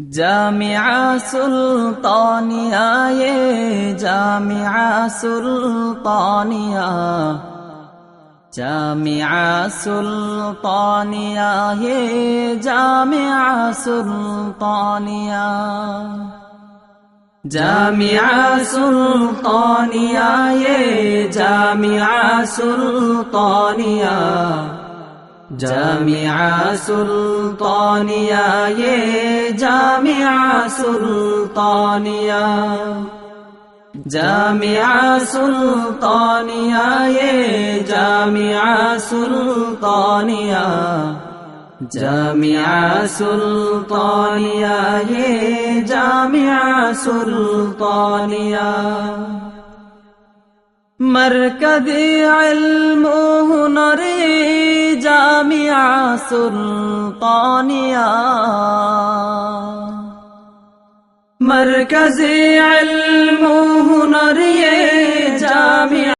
Jamia সুলতানিয়ায়ে Jamia সুলতানিয়া। Jamia সুলতানিয়ায়ে Jamia সুলতানিয়া। Jamia সুলতানিয়ায়ে Jamia সুলতানিয়া। Jamia সুলতানিয়ায়ে جامعة سلطانية جامعة سلطانية يا جامعة سلطانية جامعة سلطانية يا جامعة سلطانية مركز علم هنري جامعة سلطانية مرکز علم و ہنر